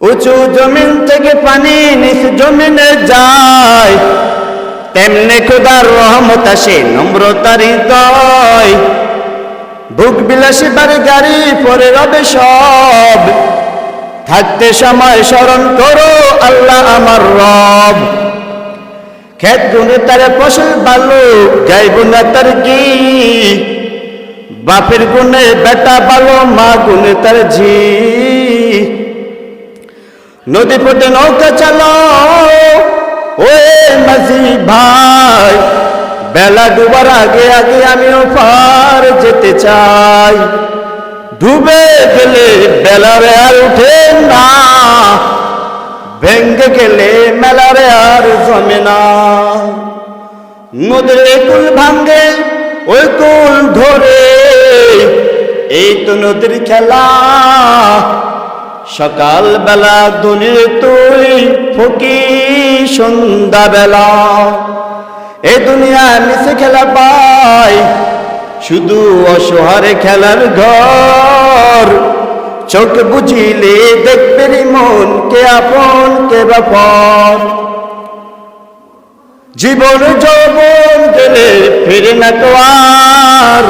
উঁচু জমিন থেকে পানি নিচ জমিনে যায়। তেমনি খোদার রহমত আসে নম্রতার হৃদয় ভোগ বিলাসী বাড়ি, গাড়ি পরে রবে সব। থাকতে সময় স্মরণ করো আল্লাহ আমার রব। খেত গুনে তার ফসল বালু যাইব গুনে তার কি বাপের গুনে বেটা ভালো মা গুনে তার ঝি। নদী পথে নৌকা চালো ওয়ে মাঝি ভাই, বেলা ডুবার আগে আগে আমিও পার যেতে চাই। ডুবে গেলে বেলারে আর উঠে না, ভেঙ্গে গেলে মেলারে আর জমে না। নদীর কুল ভাঙ্গে, ওই কুল ধরে, এই তো নদীর খেলা। সকাল বেলা দুনির তুই ফকি সন্ধ্যা বেলা এই দুনিয়ায় মিশে খেলা পাই, শুধু অসহারে খেলার ঘর। চোখ বুঝিলে দেখবে মন কে আপন, কে বাপর জীবন যৌবন গেলে ফিরে না তো আর।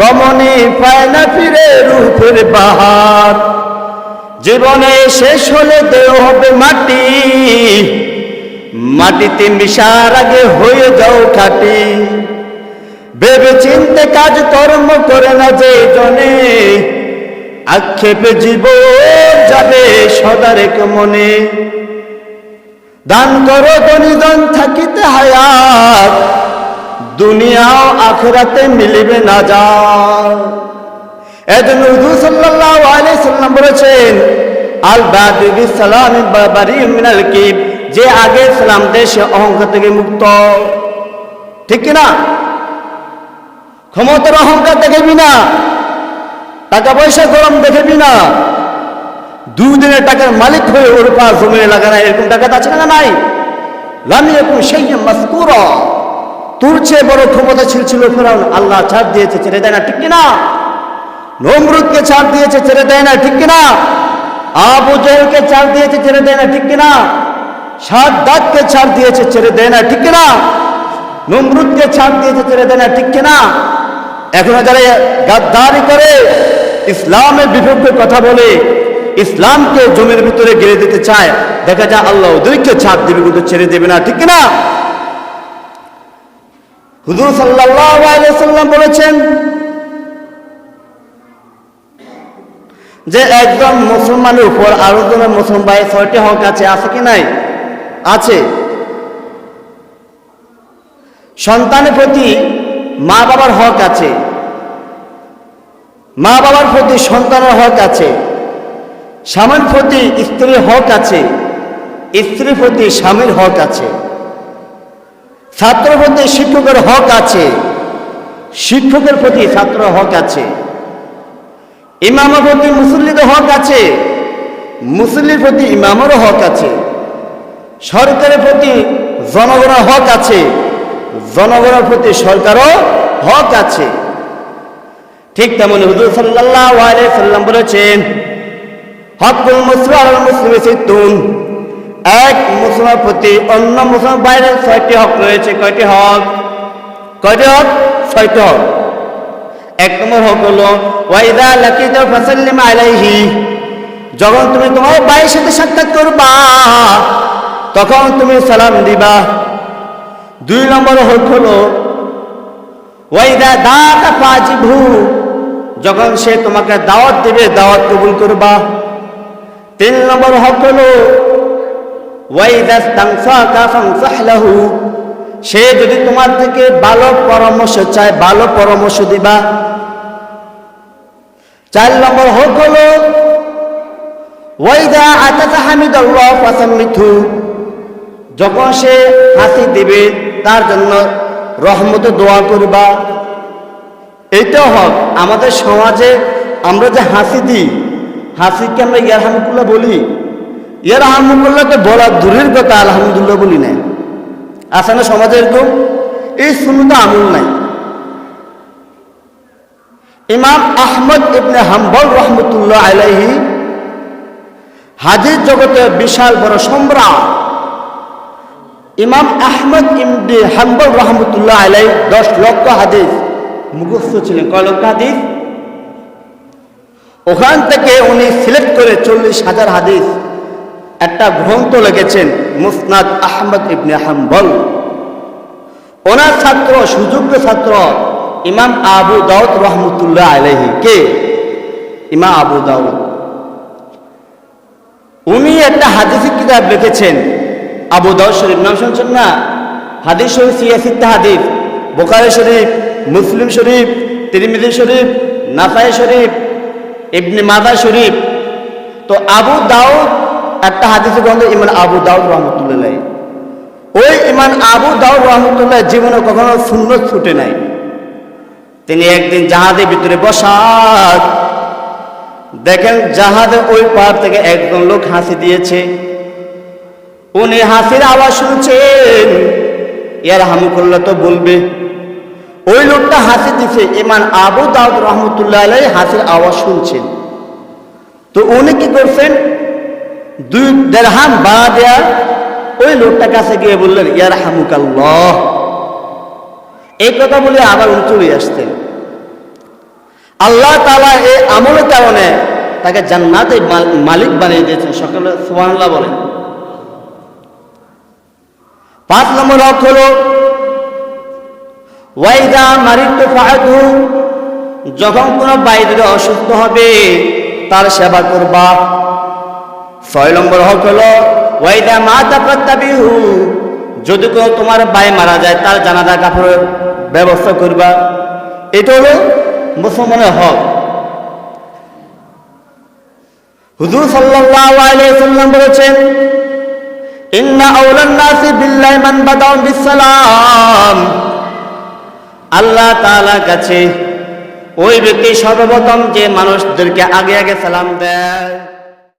রমণী পায় না ফিরে রূপের বাহার। জীবনে শেষ হলে দেহ হবে মাটি। মাটিতে মিশার আগে হয়ে যাও খাটি। ভেবে চিনতে কাজ কর্ম করে না যে জনে। আক্ষেপে জীব যাবে সদারেক মনে। দান করো গণিদন থাকিতে হায়াত। দুনিয়াও আখরাতে মিলিবে না যা। এজন্য হুজুর সাল্লাল্লাহু আলাইহি সাল্লাম বলেছেন আল বাদি সালাম বারি মিনাল কিব যে আগে সালাম দেশে অহংকার থেকে মুক্ত। ঠিক কি না ক্ষমতার অহংকার দেখবি না টাকা পয়সা গরম দেখবি না দুদিনের টাকার মালিক হয়ে ওর পাশ জমিনে লাগানো, এরকম টাকা আছে না নাই? লামি এরকম সেই মাসকুরা তোর চেয়ে বড় ক্ষমতা ছিল ছিল ফেরাউন, আল্লাহ ছাড় দিয়েছে, ছেড়ে দেয় না, ঠিক কিনা? নমরুদকে ছাড় দিয়েছে, ছেড়ে দেয় না, ঠিক কিনা? আবু জেলকে ছাড় দিয়েছে, ছেড়ে দেয় না, ঠিক কিনা? সাত দাঁতকে ছাড় দিয়েছে, ছেড়ে দেয় না, ঠিক কিনা? নমরুদকে ছাড় দিয়েছে, ছেড়ে দেয় না, ঠিক কিনা? এখনও যারা গাদ্দারি করে, ইসলামের বিপক্ষে কথা বলে, ইসলামকে জমির ভিতরে গেড়ে দিতে চায়, দেখা যায় আল্লাহ ওদেরকে ছাড় দিবে, কিন্তু ছেড়ে দেবে না, ঠিক কিনা? হুজুর আলাইহি সাল্লাম বলেছেন যে একজন মুসলমানের উপর আরও জন মুসলমান ভাই ছয়টি হক আছে আছে কি নাই? আছে। সন্তানের প্রতি মা বাবার হক আছে। মা বাবার প্রতি সন্তানের হক আছে। স্বামীর প্রতি স্ত্রীর হক আছে। স্ত্রীর প্রতি স্বামীর হক আছে। ছাত্র প্রতি শিক্ষকের হক আছে। শিক্ষকের প্রতি ছাত্র হক আছে। ইমামের প্রতি মুসল্লিদের হক আছে, মুসল্লির প্রতি ইমামেরও হক আছে, সরকারের প্রতি জনগণের হক আছে, জনগণের প্রতি সরকারও হক আছে। ঠিক তেমন হুজুর আলাইহি সাল্লাম বলেছেন, হকুল মুসলিম মুসলিম সিদ্দুন। এক মুসলমান প্রতি অন্য মুসলমান বাইরে ছয়টি হক রয়েছে, কয়টি হক? কয়টি হক? ছয়টি হক। এক নম্বর হক হলো ওয়াইদা লাকিত ফাসাল্লিম আলাইহি। যখন তুমি তোমার ভাইয়ের সাথে সাক্ষাৎ করবা, তখন তুমি সালাম দিবা। দুই নম্বর হক হলো, ওয়াইদা দাতা ফাজিবহু, যখন সে তোমাকে দাওয়াত দিবে, দাওয়াত কবুল করবা। তিন নম্বর হক হলো, ওয়াইদা তানসাকা ফানসাহলাহু সে যদি তোমার থেকে ভালো পরামর্শ চায়, ভালো পরামর্শ দিবা। চার নম্বর হক হলো ফাসাম্মিথু যখন সে হাসি দিবে, তার জন্য রহমত দোয়া করবা। এইটাও হক। আমাদের সমাজে আমরা যে হাসি দিই, হাসিকে আমরা ইয়ারহামুকুল্লাহ বলি। ইয়ারহামুকুল্লাহকে বলা দূরের কথা আলহামদুলিল্লাহ বলি না আছে না সমাজে এরকম এই শুনুটা আমল নাই। ইমাম আহমদ ইবনে হাম্বল রহমতুল্লাহ আলাইহি হাদিস জগতে বিশাল বড় সম্রাট ইমাম আহমদ ইমদি হাম্বল রহমতুল্লাহ আলাই দশ লক্ষ হাদিস মুখস্থ ছিলেন। কয় লক্ষ হাদিস? ওখান থেকে উনি সিলেক্ট করে চল্লিশ হাজার হাদিস। একটা গ্রন্থ লিখেছেন মুসনাদ আহমদ ইবনে হাম্বল। ওনার ছাত্র, সুযোগ্য ছাত্র ইমাম আবু দাউদ রহমতুল্লাহ আলহি কে? ইমাম আবু দাউদ। উনি একটা হাদিসের কিতাব লিখেছেন। আবু দাউদ শরীফ নাম শুনছেন না? হাদিস শরীফ সিয়াসিত্তা হাদিস বোকারি শরীফ, মুসলিম শরীফ, তিরমিজি শরীফ, নাসাই শরীফ, ইবনে মাদা শরীফ। তো আবু দাউদ একটা হাদিসের গ্রন্থ ইমান আবু দাউদ রহমতুল্লাহ ওই ইমান আবু দাউদ রহমতুল্লাহ জীবনে কখনো শূন্য ছুটে নাই। তিনি একদিন জাহাজের ভিতরে বসাত দেখেন জাহাজে ওই পার থেকে একজন লোক হাসি দিয়েছে। উনি হাসির আওয়াজ শুনছেন ইয়ার হামুকুল্লাহ তো বলবে, ওই লোকটা হাসি দিছে ইমান আবু দাউদ রহমতুল্লাহ হাসির আওয়াজ শুনছেন। তো উনি কি করছেন দুই দেড়হাম বাড়া দেয়া, ওই লোকটার কাছে গিয়ে বললেন ইয়ার হামুকাল্লাহ এই কথা বলে আবার উনি চলে আসতেন। আল্লাহ তালা এই আমলের কারণে তাকে জান্নাতে মালিক বানিয়ে দিয়েছেন। সকালে সুবহানাল্লাহ বলেন। পাঁচ নম্বর অর্থ হল, ওয়াইদা মারিত ফাহাদু যখন কোনো বাইরে অসুস্থ হবে, তার সেবা করবা। ছয় নম্বর হক হলো, ওয়াইদা মাতা প্রত্যাবিহু যদি কেউ তোমার ভাই মারা যায়, তার জানাজা কাপড়ের ব্যবস্থা করবা। এটা হলো মুসলমানের হক। হুজুর সাল্লাল্লাহু আলাইহি সাল্লাম বলেছেন, ইন্না আউলান নাসি বিল্লাহি মান বাদাউ বিসসালাম। আল্লাহ তাআলার কাছে ওই ব্যক্তি সর্বপ্রথম যে মানুষদেরকে আগে আগে সালাম দেয়।